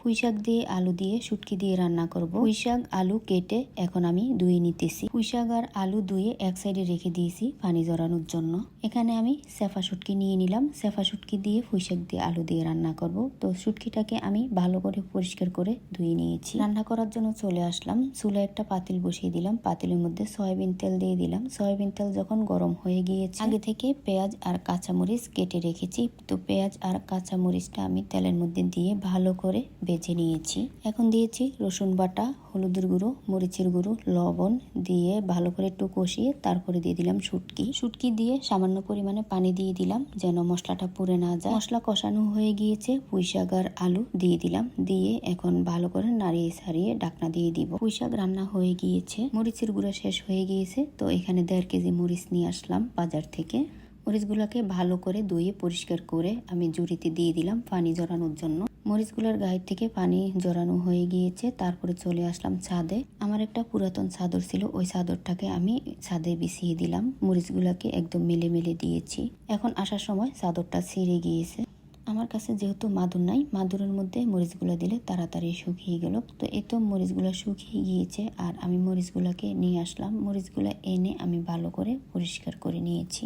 পুঁই শাক দিয়ে আলু দিয়ে শুটকি দিয়ে রান্না করব। পুঁই শাক আলু কেটে এখন আমি ধুয়ে নিতেছি। পুঁই শাক আর আলু ধুয়ে এক সাইডে রেখে দিয়েছি পানি জড়ানোর জন্য। এখানে আমি সেফা শুটকি নিয়ে নিলাম। সেফা শুটকি দিয়ে পুঁই শাক দিয়ে আলু দিয়ে রান্না করব। তো শুটকিটাকে আমি ভালো করে পরিষ্কার করে ধুয়ে নিয়েছি। রান্না করার জন্য চলে আসলাম। চুলে একটা পাতিল বসিয়ে দিলাম। পাতিলের মধ্যে সয়াবিন তেল দিয়ে দিলাম। সয়াবিন তেল যখন গরম হয়ে গিয়েছে, আগে থেকে পেঁয়াজ আর কাঁচামরিচ কেটে রেখেছি। তো পেঁয়াজ আর কাঁচামরিচটা আমি তেলের মধ্যে দিয়ে ভালো করে বেজে নিয়েছি। এখন দিয়েছি রসুন বাটা, হলুদের গুঁড়ো, মরিচের গুঁড়ো, লবণ দিয়ে ভালো করে একটু কষিয়ে তারপরে দিয়ে দিলাম শুটকি। শুটকি দিয়ে সামান্য পরিমাণে পানি দিয়ে দিলাম যেন মশলাটা পুড়ে না যায়। মশলা কষানো হয়ে গিয়েছে, পুঁই শাক আর আলু দিয়ে দিলাম। দিয়ে এখন ভালো করে নাড়িয়ে সারিয়ে ডাকনা দিয়ে দিব। পুঁই শাক রান্না হয়ে গিয়েছে, মরিচের গুঁড়ো শেষ হয়ে গিয়েছে, তো এখানে দেড় কেজি মরিচ নিয়ে আসলাম বাজার থেকে। মরিচগুলোকে ভালো করে ধুয়ে পরিষ্কার করে আমি জুড়িতে দিয়ে দিলাম পানি জড়ানোর জন্য। মরিচগুলোর গায়ের থেকে পানি জড়ানো হয়ে গিয়েছে, তারপরে চলে আসলাম ছাদে। আমার একটা পুরাতন চাদর ছিল, ওই চাদরটাকে আমি ছাদে বিছিয়ে দিলাম। মরিচগুলোকে একদম মেলে মেলে দিয়েছি। এখন আসার সময় চাদরটা ছিঁড়ে গিয়েছে। আমার কাছে যেহেতু মাদুর নাই, মাদুরের মধ্যে মরিচগুলো দিলে তাড়াতাড়ি শুকিয়ে গেল। তো এই তো মরিচগুলো শুকিয়ে গিয়েছে আর আমি মরিচগুলোকে নিয়ে আসলাম। মরিচগুলো এনে আমি ভালো করে পরিষ্কার করে নিয়েছি।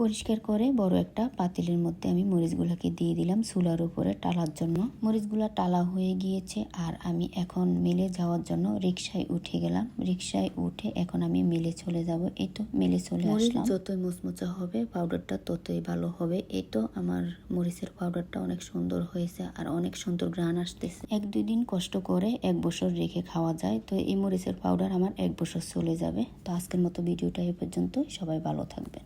পরিষ্কার করে বড় একটা পাতিলের মধ্যে আমি মরিচগুলোকে দিয়ে দিলাম চুলার উপরে টালার জন্য। মরিচগুলা টালা হয়ে গিয়েছে আর আমি এখন মিলে যাওয়ার জন্য রিক্সায় উঠে গেলাম। রিক্সায় উঠে এখন আমি মিলে চলে যাব। এই তো মিলে চলে আসলাম। যতই মুচমুচা হবে পাউডারটা ততই ভালো হবে। এই তো আমার মরিচের পাউডারটা অনেক সুন্দর হয়েছে আর অনেক সুন্দর গ্রান আসতেছে। এক দুই দিন কষ্ট করে এক বছর রেখে খাওয়া যায়। তো এই মরিচের পাউডার আমার এক বছর চলে যাবে। তো আজকের মতো ভিডিওটা এই পর্যন্তই। সবাই ভালো থাকবেন।